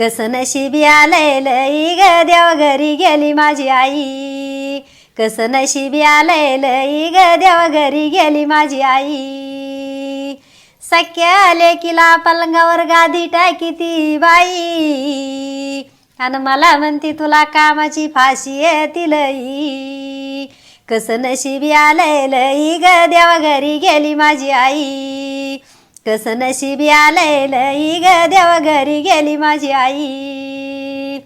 कसं नशिबी आलंय लई ग देव घरी गेली माझी आई. कसं नशिबी आलंय लई ग देव घरी गेली माझी आई. सख्या लेकीला पलंगावर गादी टाकी ती बाई. आणि मला म्हणती तुला कामाची फाशी येतील लई. कसं नशिबी आलंय लई ग देव घरी गेली माझी आई. कसं नशिबी आलंय लई ग देव घरी गेली माझी आई.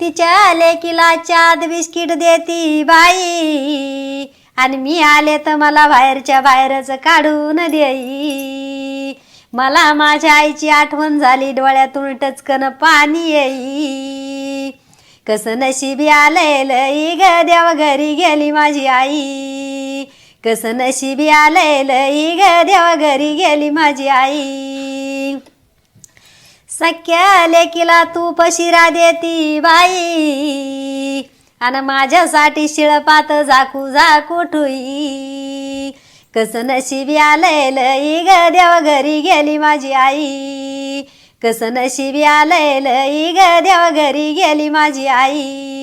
तिच्या लेकीला चाद बिस्किट देती बाई. आणि मी आले तर मला बाहेरच्या बाहेरच काढून देई. मला माझ्या आईची आठवण झाली डोळ्यातून टचकन पाणी येई. कसं नशिबी आलंय लई ग देव घरी गेली माझी आई. कसं नशिबी आलंय लई ग देवा घरी गेली माझी आई. सख्या लेकीला तू पशिरा देती बाई. आणि माझ्यासाठी शिळपात झाकू झाकू ठुई. कसं नशिबी आलंय लई ग देवा घरी गेली माझी आई. कसं नशिबी आलंय लई ग देवा घरी गेली माझी आई.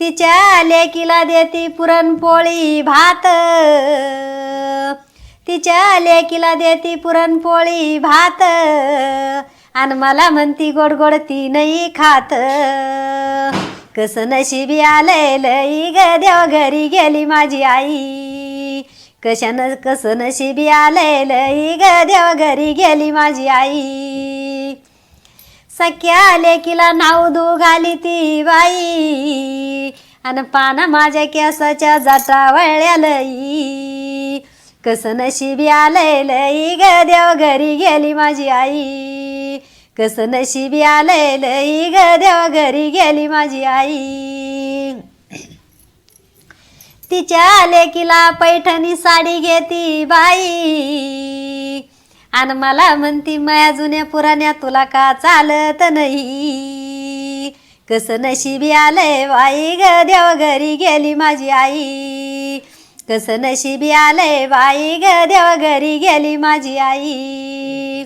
तिच्या लेकीला देती पुरणपोळी भात. तिच्या लेकीला देती पुरणपोळी भात. आणि मला म्हणती गोड गोड ती नाही खात. कसं नशिबी आलंय लई ग देव घरी गेली माझी आई. कशानं कसं नशिबी आलंय लई ग देव घरी गेली माझी आई. सख्या लेकीला नाव दू घाली ती बाई. आणि पाना माझ्या केसाच्या जाटा वळल्या लई. कसं नशिबी आलय लई ग देव घरी गेली माझी आई. कस नशिबी आलय लई ग देव घरी गेली माझी आई. तिच्या लेकीला पैठणी साडी घेती बाई. आणि मला म्हणती माया जुन्या पुराण्या तुला का चालत नाही? कसं नशिबी आलंय बाई ग देव घरी गेली माझी आई. कसं नशिबी आलंय बाई ग देव घरी गेली माझी आई.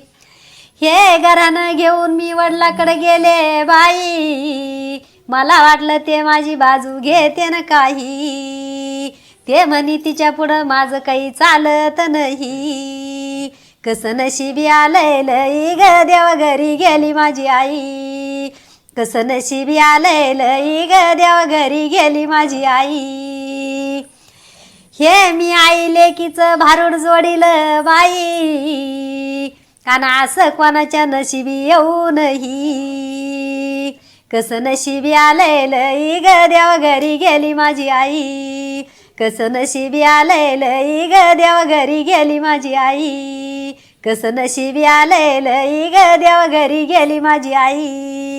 हे घरानं घेऊन मी वडिलाकडे गेले बाई. मला वाटलं ते माझी बाजू घेते ना काही. ते म्हणी तिच्या पुढं माझं काही चालत नाही. कसं नशिबी आलंय लई ग देव घरी गेली माझी आई. कसं नशिबी आलंय लई ग देव घरी गेली माझी आई. हे मी आई लेकीचं भारूड जोडीलं बाई. काना असं कोणाच्या नशिबी येऊ नाही कसं नशिबी आलंय लई ग देव घरी गेली माझी आई. कसं नशिबी आलंय लई ग देव घरी गेली माझी आई. कसं नशिबी आलंय लई ग देवा घरी गेली माझी आई.